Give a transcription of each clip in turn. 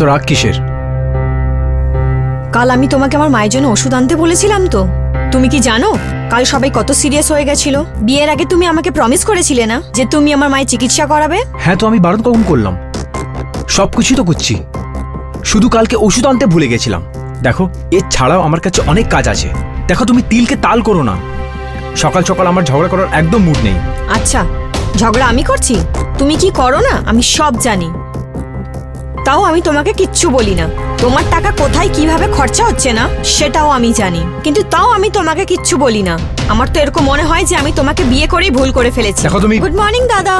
এত রাগ কিসের? কাল আমি তোমাকে আমার মায়ের জন্য ওষুধ আনতে বলেছিলাম তো। তুমি কি জানো? কাল সবাই কত সিরিয়াস হয়ে গেছিল। বিয়ের আগে তুমি আমাকে প্রমিস করেছিলে না যে তুমি আমার মায়ের চিকিৎসা করাবে? হ্যাঁ তো আমি বারণ কখন করলাম? সব কিছুই তো করছি। শুধু কালকে ওষুধ আনতে ভুলে গেছিলাম। দেখো এর ছাড়াও আমার কাছে অনেক কাজ আছে। দেখো তুমি তিলকে তাল করো না। সকাল সকাল আমার ঝগড়া করার একদম মুড নেই। আচ্ছা ঝগড়া আমি করছি? তুমি কি করো না? আমি সব জানি। তাও আমি তোমাকে কিচ্ছু বলি না। তোমার টাকা কোথায় কীভাবে খরচা হচ্ছে না সেটাও আমি জানি। কিন্তু তাও আমি তোমাকে কিচ্ছু বলি না। আমার তো এরকম মনে হয় যে আমি তোমাকে বিয়ে করেই ভুল করে ফেলেছি। দেখো তুমি- গুড মর্নিং দাদা।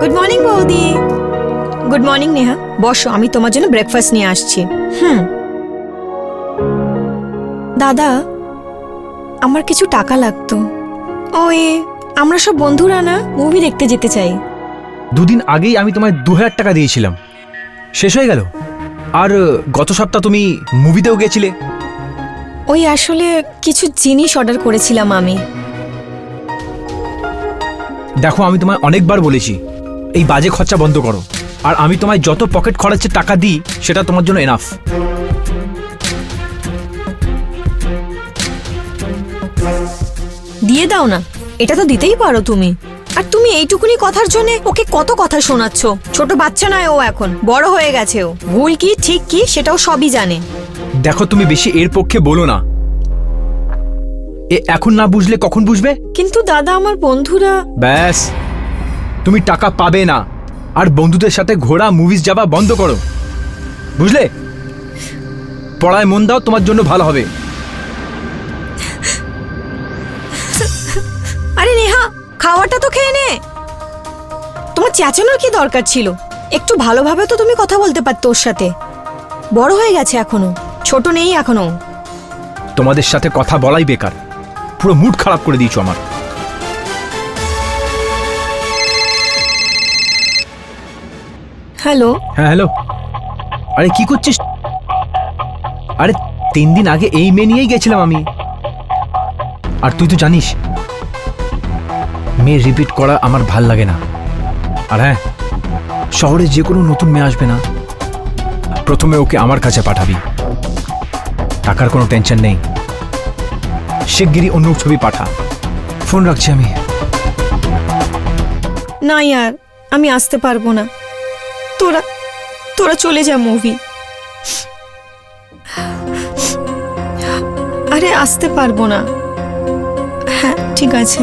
গুড মর্নিং বৌদি। Good morning Neha. বসো আমি তোমার জন্য ব্রেকফাস্ট নিয়ে আসছি। হুম। দাদা আমার কিছু টাকা লাগতো। ওই আমরা সব বন্ধুরা না মুভি দেখতে যেতে চাই। দুদিন আগেই আমি তোমায় দু হাজার টাকা দিয়েছিলাম। শেষ হয়ে গেল? আর গত সপ্তাহ তুমি মুভিতেও গেছিলে? ওই আসলে কিছু জিনিস অর্ডার করেছিলাম আমি। দেখো আমি তোমায় অনেকবার বলেছি এই বাজে খরচা বন্ধ করো। আর আমি তোমায় যত পকেট খরচের টাকা দিই সেটা তোমার জন্য এনাফ দিয়ে দাও না এটা তো দিতেই পারো তুমি। তুমি এইটুকুনি কথার জন্য ওকে কত কথা শোনাচ্ছ? ছোট বাচ্চা নয় ও এখন বড় হয়ে গেছে ও। ভুল কি ঠিক কি সেটাও সবই জানে। দেখো তুমি বেশি এর পক্ষে বলো না। এ এখন না বুঝলে কখন বুঝবে? কিন্তু দাদা আমার বন্ধুরা ব্যাস। তুমি টাকা পাবে না। আর বন্ধুদের সাথে ঘোরা মুভিজ যাওয়া বন্ধ করো। বুঝলে? পড়ায় মন দাও তোমার জন্য ভালো হবে। খাওয়াটা তো খেয়ে নে। তোমার চেঁচানোর কি দরকার ছিল? একটু ভালোভাবে তো তুমি কথা বলতে পারতো ওর সাথে। বড় হয়ে গেছে এখনও ছোট নেই এখনও। তোমাদের সাথে কথা বলাই বেকার। পুরো মুড খারাপ করে দিয়েছ আমার। হ্যালো? হ্যাঁ হ্যালো। আরে কি করছিস? আরে তিন দিন আগে এই মেয়ে নিয়েই গেছিলাম আমি। আর তুই তো জানিস মেয়ে রিপিট করা আমার ভালো লাগে না। আর হ্যাঁ শহরে যে কোনো নতুন মেয়ে আসবে না। প্রথমে ওকে আমার কাছে পাঠাবি। টাকার কোনো টেনশন নেই। শিগগিরই অন্য ছবি পাঠা। ফোন রাখছি আমি। না ইয়ার, আমি আসতে পারব না। তোরা তোরা চলে যা মুভি আরে আসতে পারব না। হ্যাঁ ঠিক আছে।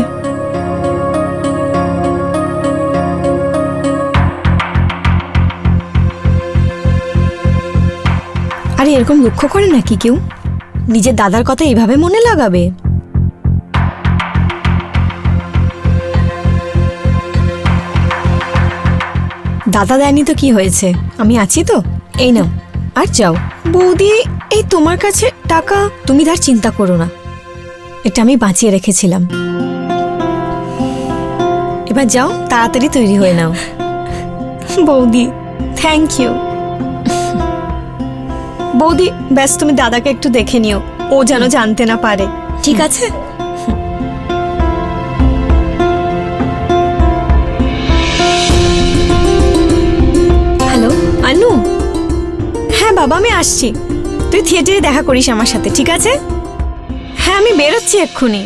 আরে এরকম লক্ষ্য করে নাকি কেউ? নিজের দাদার কথা এইভাবে মনে লাগাবে? দাদা দেয়নি তো কি হয়েছে? আমি আছি তো? এই নাও, আর যাও। বৌদি, এই তোমার কাছে টাকা? তুমি তার চিন্তা করো না। এটা আমি বাঁচিয়ে রেখেছিলাম। এবার যাও, তাড়াতাড়ি তৈরি হয়ে নাও। বৌদি থ্যাংক ইউ বৌদি ব্যাস তুমি দাদাকে একটু দেখে নিও। ও যেন জানতে না পারে। ঠিক আছে? হ্যালো আনু হ্যাঁ বাবা আমি আসছি। তুই থিয়েটারে দেখা করিস আমার সাথে ঠিক আছে? হ্যাঁ আমি বেরোচ্ছি এক্ষুনি।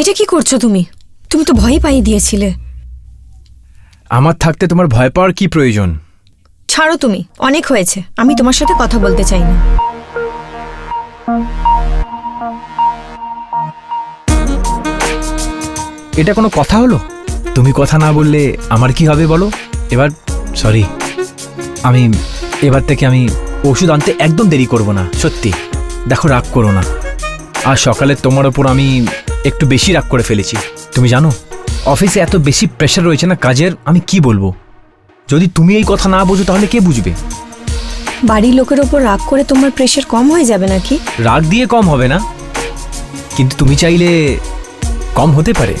এটা কি করছ তুমি? তুমি তো ভয় পাইয়ে দিয়েছিলে। আমার থাকতে তোমার ভয় পাওয়ার কি প্রয়োজন? ছাড়ো তুমি অনেক হয়েছে। আমি তোমার সাথে কথা বলতে চাই না। এটা কোনো কথা হলো? তুমি কথা না বললে আমার কি হবে বলো? এবার সরি আমি এবার থেকে আমি ওষুধ আনতে একদম দেরি করব না সত্যি। দেখো রাগ করো না। আর সকালে তোমার ওপর আমি একটু বেশি রাগ করে ফেলেছি। তুমি জানো অফিসে এত বেশি প্রেশার রয়েছে না কাজের আমি কি বলব? যদি তুমি এই কথা না বোঝো তাহলে কে বুঝবে? বাড়ির লোকের ওপর রাগ করে তোমার প্রেশার কম হয়ে যাবে নাকি? রাগ দিয়ে কম হবে না। কিন্তু তুমি চাইলে কম হতে পারে।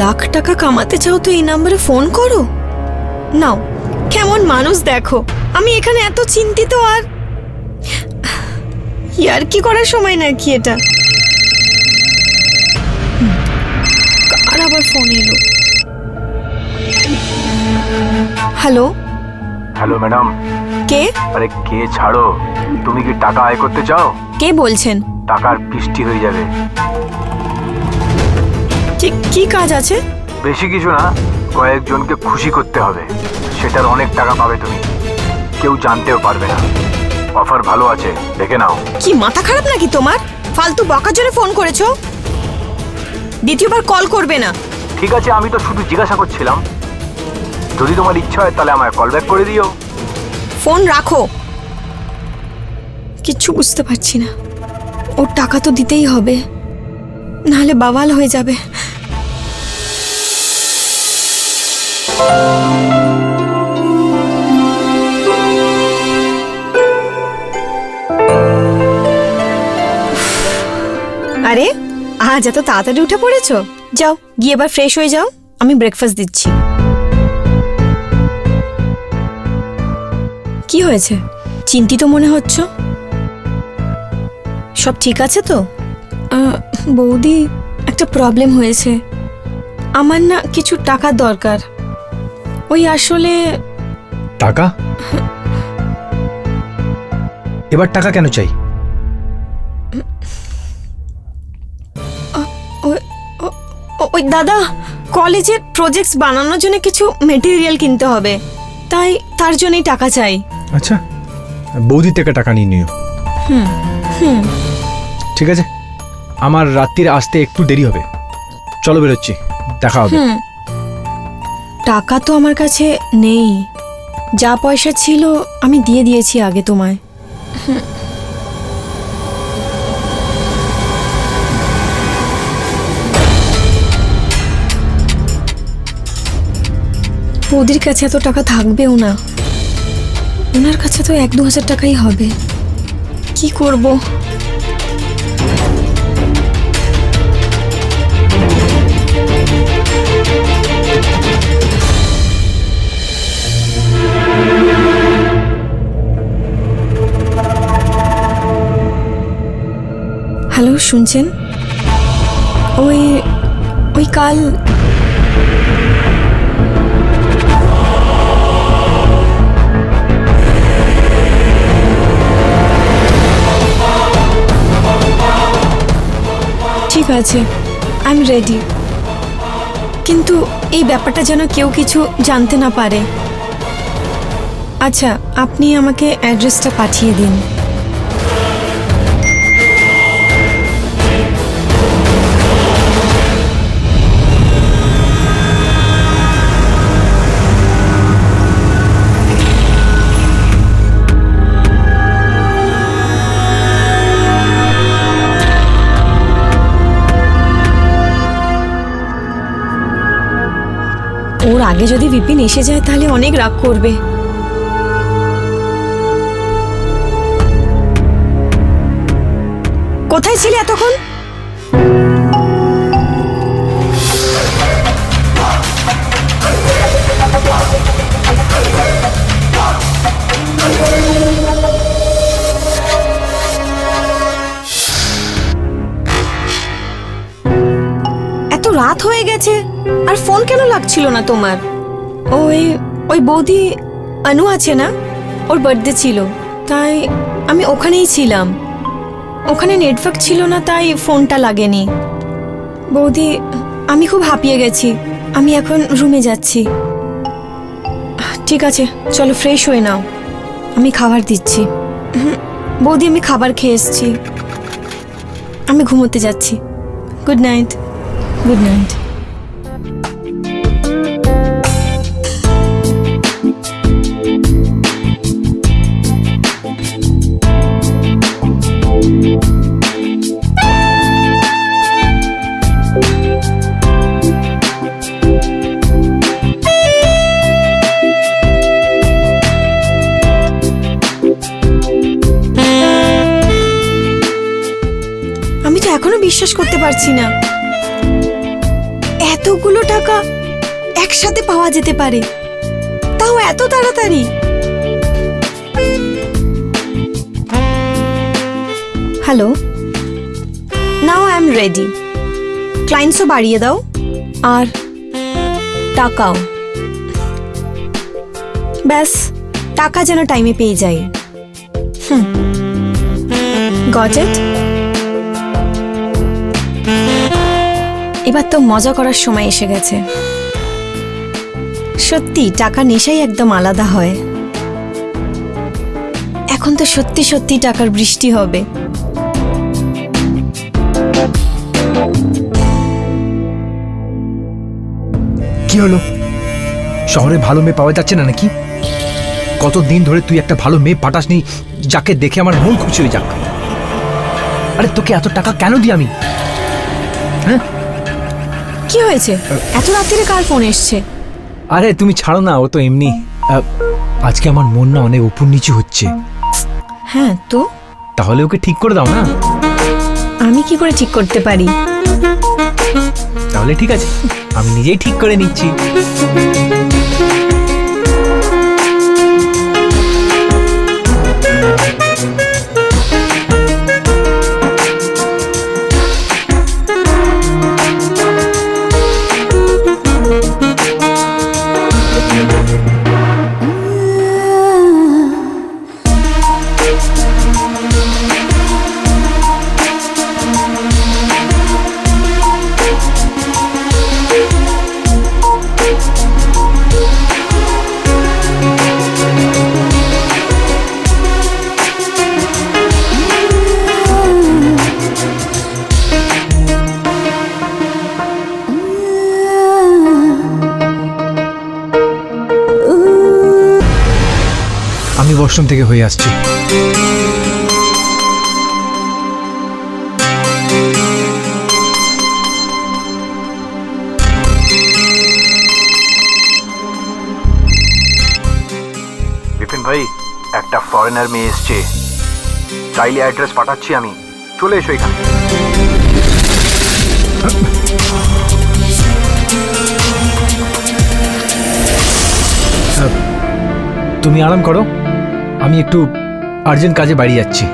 লাখ টাকা কামাতে চাও তো এই নাম্বারে ফোন করো। নাও কেমন মানুষ দেখো। আমি এখানে এত চিন্তিত আর ইয়ার কি করার সময় নাকি এটা? কার আবার ফোন এলো? হ্যালো? Hello madam. কে? আরে কে ছাড়ো? তুমি কি টাকা আয় করতে চাও? কে বলছেন? টাকার বৃষ্টি হয়ে যাবে। কি কি কাজ আছে? বেশি কিছু না কয়েকজনকে খুশি করতে হবে। সেটার অনেক টাকা পাবে তুমি। কেউ জানতেও পারবে না। অফার ভালো আছে দেখে নাও। কি মাথা খারাপ নাকি তোমার? ফালতু বকার জন্য ফোন করেছ? দ্বিতীয়বার কল করবে না। ঠিক আছে আমি তো শুধু জিজ্ঞাসা করছিলাম। যদি তোমার ইচ্ছা হয় তাহলে আমায় কল ব্যাক করে দিও। ফোন রাখো। কিচ্ছু বুঝতে পারছি না। ওর টাকা তো দিতেই হবে। নাহলে বাবাল হয়ে যাবে। আরে, আজ এত তাড়াতাড়ি উঠে পড়েছো? যাও, গিয়ে এবার ফ্রেশ হয়ে যাও। আমি ব্রেকফাস্ট দিচ্ছি। কি হয়েছে? চিন্তিত মনে হচ্ছ? সব ঠিক আছে তো? বৌদি একটা প্রবলেম হয়েছে। আমার না কিছু টাকার দরকার। ওই আসলে টাকা? এবার টাকা কেন চাই? ওই দাদা কলেজের প্রজেক্টস বানানোর জন্য কিছু মেটেরিয়াল কিনতে হবে। তাই তার জন্যই টাকা চাই। আচ্ছা বৌদি থেকে টাকা নিয়ে নিও। হুম হুম। ঠিক আছে? আমার রাত্রির আসতে একটু দেরি হবে। চলো বেরোচ্ছি, দেখা হবে। টাকা তো আমার কাছে নেই। যা পয়সা ছিল, আমি দিয়ে দিয়েছি আগে তোমায়। ওদের কাছে এত টাকা থাকবেও না। ওনার কাছে তো এক দু হাজার টাকাই হবে। কি করব? হ্যালো, শুনছেন? ওই ওই কাল ঠিক আছে আই এম রেডি কিন্তু এই ব্যাপারটা যেন কেউ কিছু জানতে না পারে। আচ্ছা আপনি আমাকে অ্যাড্রেসটা পাঠিয়ে দিন। আগে যদি বিপিন এসে যায় তাহলে অনেক রাগ করবে। কোথায় ছিলে? গেছে আর ফোন কেন লাগছিল না তোমার? ওই ওই বৌদি অনু আছে না? ওর বার্থডে ছিল। তাই আমি ওখানেই ছিলাম। ওখানে নেটওয়ার্ক ছিল না, তাই ফোনটা লাগেনি। বৌদি, আমি খুব হাঁপিয়ে গেছি। আমি এখন রুমে যাচ্ছি। ঠিক আছে, চলো ফ্রেশ হয়ে নাও। আমি খাবার দিচ্ছি। বৌদি, আমি খাবার খেয়ে এসেছি। আমি ঘুমোতে যাচ্ছি। গুড নাইট গুড নাইট পারছি না। এতগুলো টাকা একসাথে পাওয়া যেতে পারে। তাও এত তাড়াতাড়ি। Hello? Now, I am ready. ক্লায়েন্টসও বাড়িয়ে দাও। আর টাকাও। ব্যাস, টাকা যেন টাইমে পেয়ে যাই হুম। গজেট? এবার তো মজা করার সময় এসে গেছে। সত্যি, টাকা নেশাই একদম আলাদা হয়। এখন তো সত্যি সত্যি টাকার বৃষ্টি হবে। কি হলো? শহরে ভালো মেয়ে পাওয়া যাচ্ছে না নাকি? কতদিন ধরে তুই একটা ভালো মেয়ে পাঠাসনি, যাকে দেখে আমার মন খুশি হয়ে যাক। আরে তোকে এত টাকা কেন দিই আমি? হ্যাঁ? কি হয়েছে? এত রাত্রিরে কার ফোন এসছে? আরে তুমি ছাড়ো না ও তো এমনি। আজকে আমার মন না অনেক উপর নিচু হচ্ছে। হ্যাঁ তো? তাহলে ওকে ঠিক করে দাও না? আমি কি করে ঠিক করতে পারি? তাহলে ঠিক আছে আমি নিজেই ঠিক করে নিচ্ছি। আমি থেকে হয়ে আসছি। বিপিন ভাই একটা ফরেনার মেয়ে এসছে। চাইলে অ্যাড্রেস পাঠাচ্ছি আমি। চলে এসো এখানে। তুমি আরাম করো। আমি একটু আর্জেন্ট কাজে বাড়ি যাচ্ছি।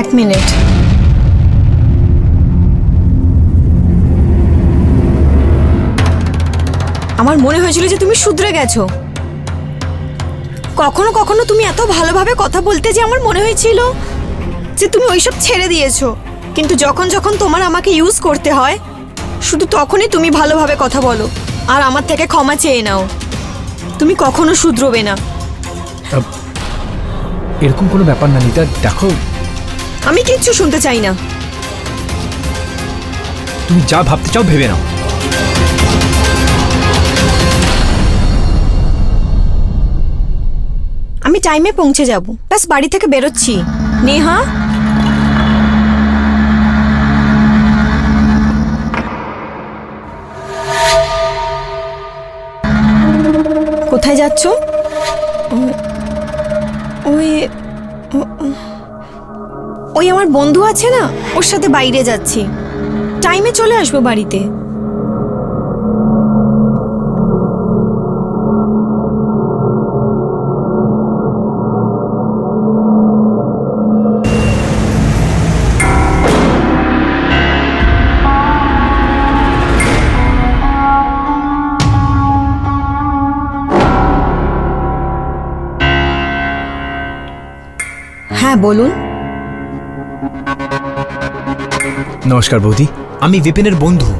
এক মিনিট। আমার মনে হয়েছিল যে তুমি শুধরে গেছো। কখনো কখনো তুমি এত ভালোভাবে কথা বলতে যে আমার মনে হয়েছিল যে তুমি ওইসব ছেড়ে দিয়েছ। কিন্তু যখন যখন তোমার আমাকে ইউজ করতে হয় শুধু তখনই তুমি ভালোভাবে কথা বলো। আর আমার থেকে ক্ষমা চেয়ে নাও। তুমি কখনো শুধরোবে না। এরকম কোনো ব্যাপার না নিতা দেখো। আমি কিচ্ছু শুনতে চাই না। তুমি যা ভাবতে চাও ভেবে নাও। আমি টাইমে পৌঁছে যাব। ব্যাস বাড়ি থেকে বেরোচ্ছি। নেহা? কোথায় যাচ্ছ? ওই ওই আমার বন্ধু আছে না? ওর সাথে বাইরে যাচ্ছি। টাইমে চলে আসব বাড়িতে। হ্যাঁ বলুন। নমস্কার বৌদি আমি বিপিনের বন্ধু।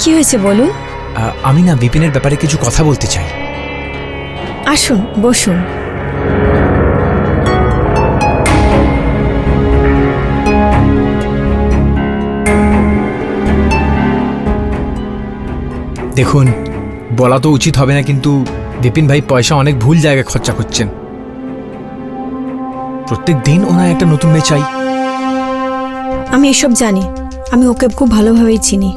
কি হয়েছে বলুন? আমি না বিপিনের ব্যাপারে কিছু কথা বলতে চাই। আসুন বসুন। দেখুন বলা তো উচিত হবে না কিন্তু বিপিন ভাই পয়সা অনেক ভুল জায়গায় খরচা করছেন। প্রত্যেক দিন ওনার একটা নতুন মেয়ে চাই। আমি এসব জানি। আমি ওকে খুব ভালোভাবেই চিনি।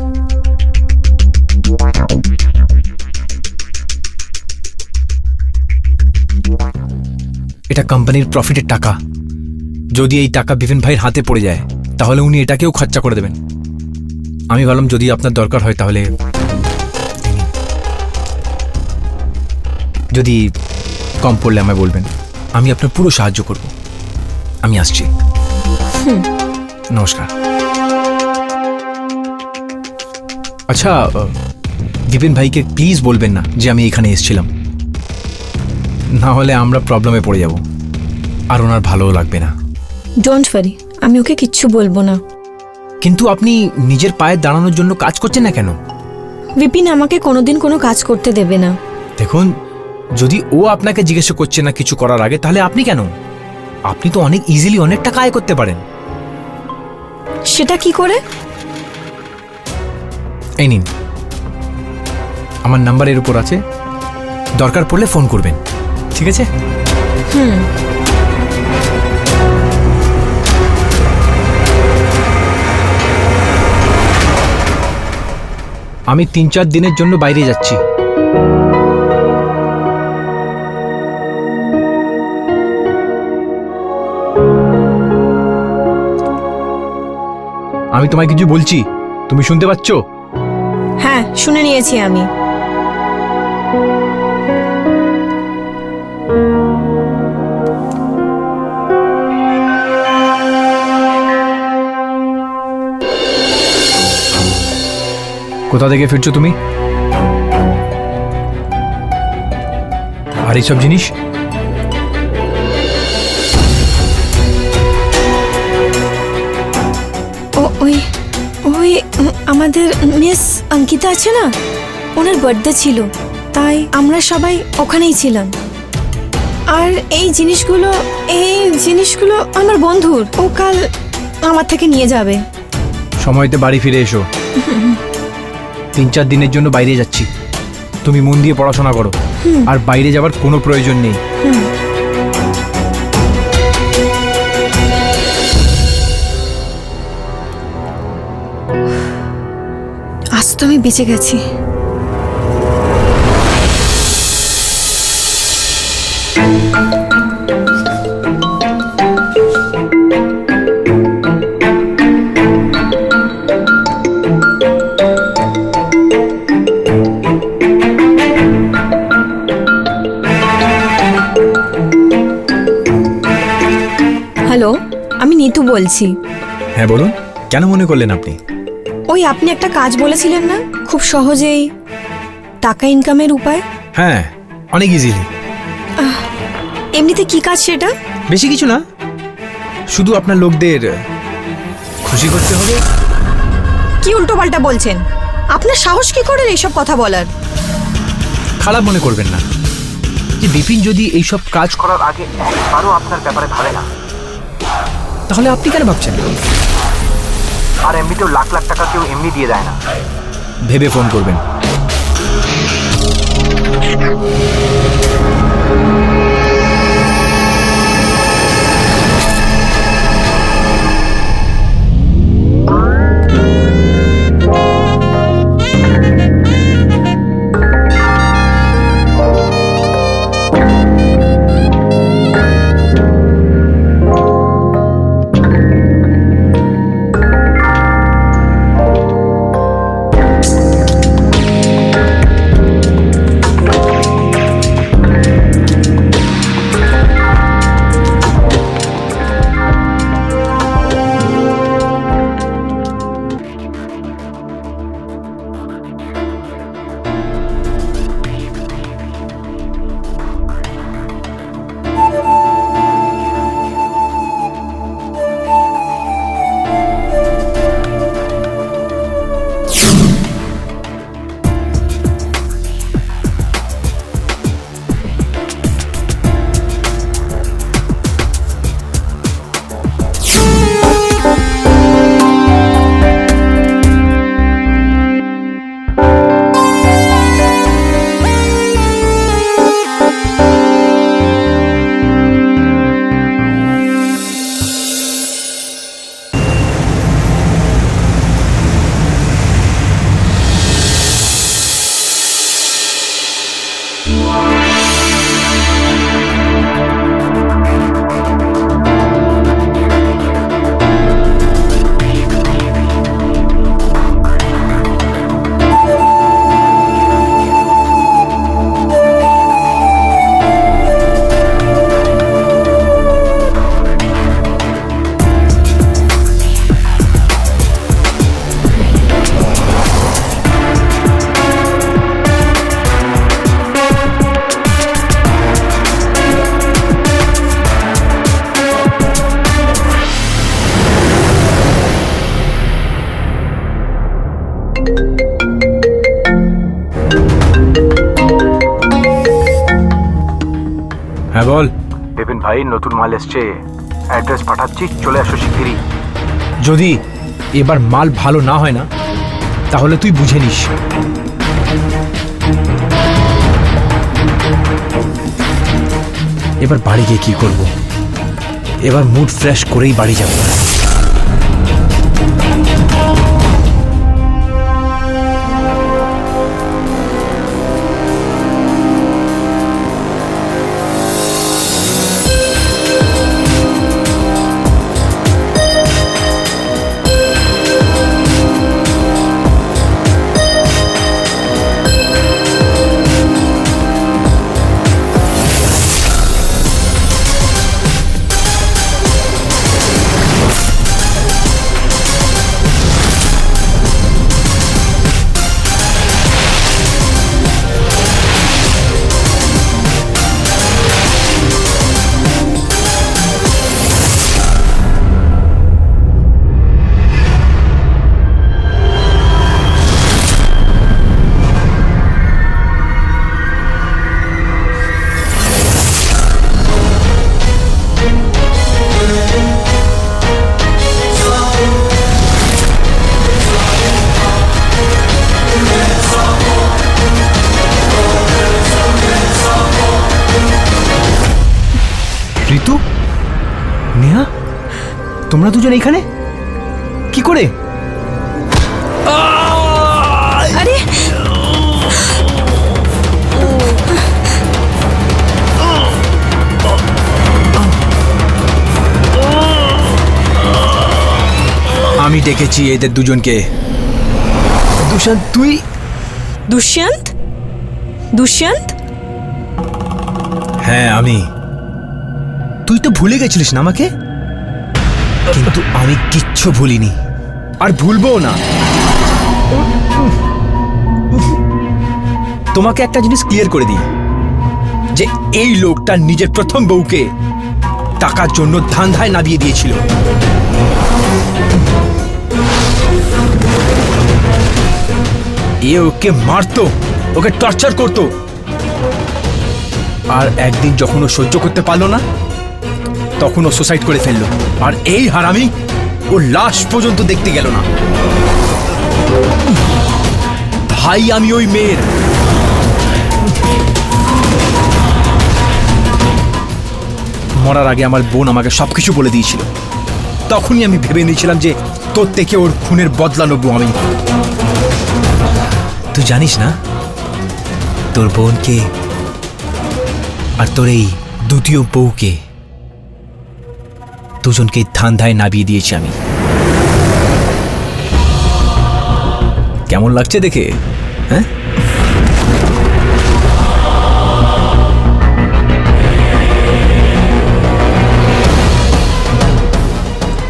এটা কোম্পানির প্রফিটের টাকা। যদি এই টাকা বিপিন ভাইয়ের হাতে পড়ে যায় তাহলে উনি এটাকেও খরচা করে দেবেন। আমি ভাবলাম যদি আপনার দরকার হয় তাহলে যদি কম পড়লে আমায় বলবেন। আমি আপনার পুরো সাহায্য করব। আমি আসছি। নমস্কার। আচ্ছা দীপেন ভাইকে প্লিজ বলবেন না যে আমি এখানে এসেছিলাম। না হলে আমরা প্রবলেমে পড়ে যাব। আর ওনার ভালোও লাগবে না। ডোন্ট ওয়ারি আমি ওকে কিচ্ছু বলব না। কিন্তু আপনি নিজের পায়ে দাঁড়ানোর জন্য কাজ করছেন না কেন? বিপিন আমাকে কোনোদিন কোনো কাজ করতে দেবে না। দেখুন যদি ও আপনাকে জিজ্ঞেস করছে না কিছু করার আগে তাহলে আপনি কেন? আপনি তো অনেক ইজিলি অনেক টাকা আয় করতে পারেন। সেটা কি করে? এই নিন। আমার নাম্বার এর উপর আছে। দরকার পড়লে ফোন করবেন। ঠিক আছে? হুম। আমি তিন চার দিনের জন্য বাইরে যাচ্ছি। আমি তোমায় কিছু বলছি। তুমি শুনতে পাচ্ছ? হ্যাঁ শুনে নিয়েছি আমি। কোথা থেকে ফিরছো তুমি? আর এইসব জিনিস? আমাদের মিস অঙ্কিতা আছে না? ওনার বার্থডে ছিল তাই আমরা সবাই ওখানেই ছিলাম। আর এই জিনিসগুলো এই জিনিসগুলো আমার বন্ধুর ও কাল আমার থেকে নিয়ে যাবে। সময়তে বাড়ি ফিরে এসো। তিন চার দিনের জন্য বাইরে যাচ্ছি। তুমি মন দিয়ে পড়াশোনা করো। আর বাইরে যাবার কোনো প্রয়োজন নেই। তো আমি বেঁচে গেছি। হ্যালো আমি নিতু বলছি। হ্যাঁ বলুন। কেন মনে করলেন আপনি? ওই আপনি একটা কাজ বলেছিলেন না? খুব সহজেই টাকা ইনকামের উপায়? হ্যাঁ অনেক ইজিলি এমনিতে কি কাজ সেটা? বেশি কিছু না। শুধু আপনার লোকদের খুশি করতে হবে। কি উল্টোপাল্টা বলছেন? আপনার সাহস কি করে এইসব কথা বলার? খারাপ মনে করবেন না। যে বিপিন যদি এইসব কাজ করার আগে একবারও আপনার ব্যাপারে ভাবে না তাহলে আপনি কেন ভাবছেন? আর এমনিতেও লাখ লাখ টাকা কেউ এমনি দিয়ে দেয় না। ভেবে ফোন করবেন। ভাই, নতুন মাল এসছে। অ্যাড্রেস পাঠাচ্ছি, চলে আসো শিগগিরই। যদি এবার মাল ভালো না হয় না, তাহলে তুই বুঝে নিস। এবার বাড়ি গিয়ে কি করব? এবার মুড ফ্রেশ করেই বাড়ি যাব। তোমরা দুজন এখানে? কি করে? আরে! আমি ডেকেছি এদের দুজনকে। দুশান্ত তুই? দুষ্যন্ত? দুষ্যন্ত? হ্যাঁ আমি। তুই তো ভুলে গেছিলিস না আমাকে? কিন্তু আমি কিচ্ছু ভুলিনি। আর ভুলবো না। তোমাকে একটা জিনিস ক্লিয়ার করে দিই। যে এই লোকটা নিজের প্রথম বউকে টাকার জন্য ধান্ধায় নামিয়ে দিয়েছিল। এ ওকে মারতো, ওকে টর্চার করতো। আর একদিন যখন ও সহ্য করতে পারল না তখন ও সুসাইড করে ফেলল। আর এই হারামি ও লাশ পর্যন্ত দেখতে গেল না। ভাই, আমি ওই মেয়ের। মরার আগে আমার বোন আমাকে সবকিছু বলে দিয়েছিল। তখনই আমি ভেবে নিয়েছিলাম যে তোর থেকে ওর খুনের বদলা নেব আমি। তুই জানিস না, তোর বোনকে আর তোর এই দ্বিতীয় বউকে দুজনকে ধান্ধায় নাবিয়ে দিয়েছি আমি। কেমন লাগছে দেখে? হ্যাঁ?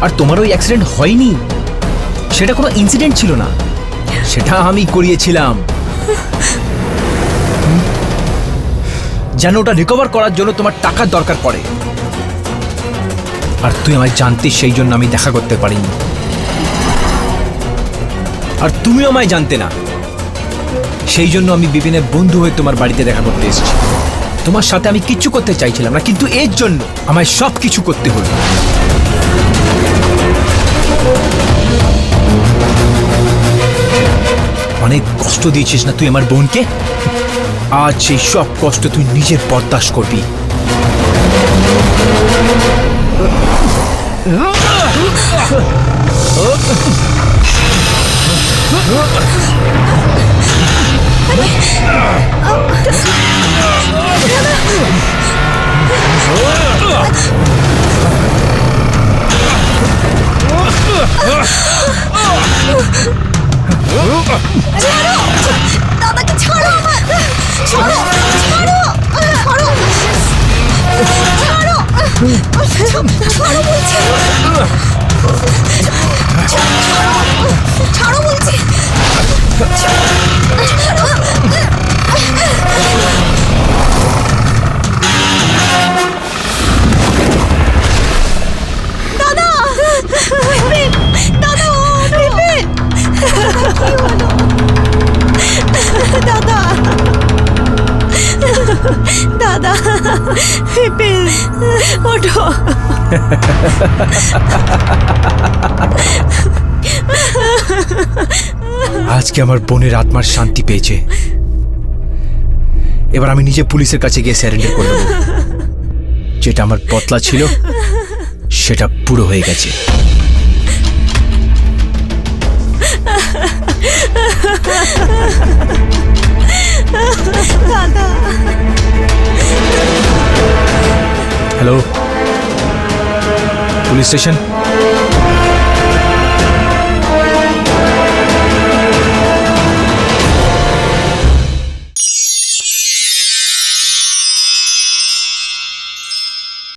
আর তোমার ওই অ্যাক্সিডেন্ট হয়নি? সেটা কোনো ইনসিডেন্ট ছিল না? সেটা আমি করিয়েছিলাম। যেন ওটা রিকভার করার জন্য তোমার টাকার দরকার পড়ে। আর তুই আমায় জানতিস সেই জন্য আমি দেখা করতে পারিনি। আর তুমিও আমায় জানতে না। সেই জন্য আমি বিপিনের বন্ধু হয়ে তোমার বাড়িতে দেখা করতে এসেছি। তোমার সাথে আমি কিচ্ছু করতে চাইছিলাম না, কিন্তু এর জন্য আমায় সব কিছু করতে হলো। অনেক কষ্ট দিয়েছিস না তুই আমার বোনকে? আজ সেই সব কষ্ট তুই নিজের বরদাস্ত করবি। দাদাকে ছাড়ো আমার ছাড়ো ছাড়ো ছাড়ো ছাড়ো ছাড়ো বলছি ছাড়ো বলছি দাদা বিপিন দাদা ও বিপিন কি হলো দাদা দাদা ওঠো। আজকে আমার বোনের আত্মার শান্তি পেয়েছে। এবার আমি নিজে পুলিশের কাছে গিয়ে স্যারেন্ডার করে দেবো যেটা আমার পতলা ছিল সেটা পুরো হয়ে গেছে। দাদা। Hello police station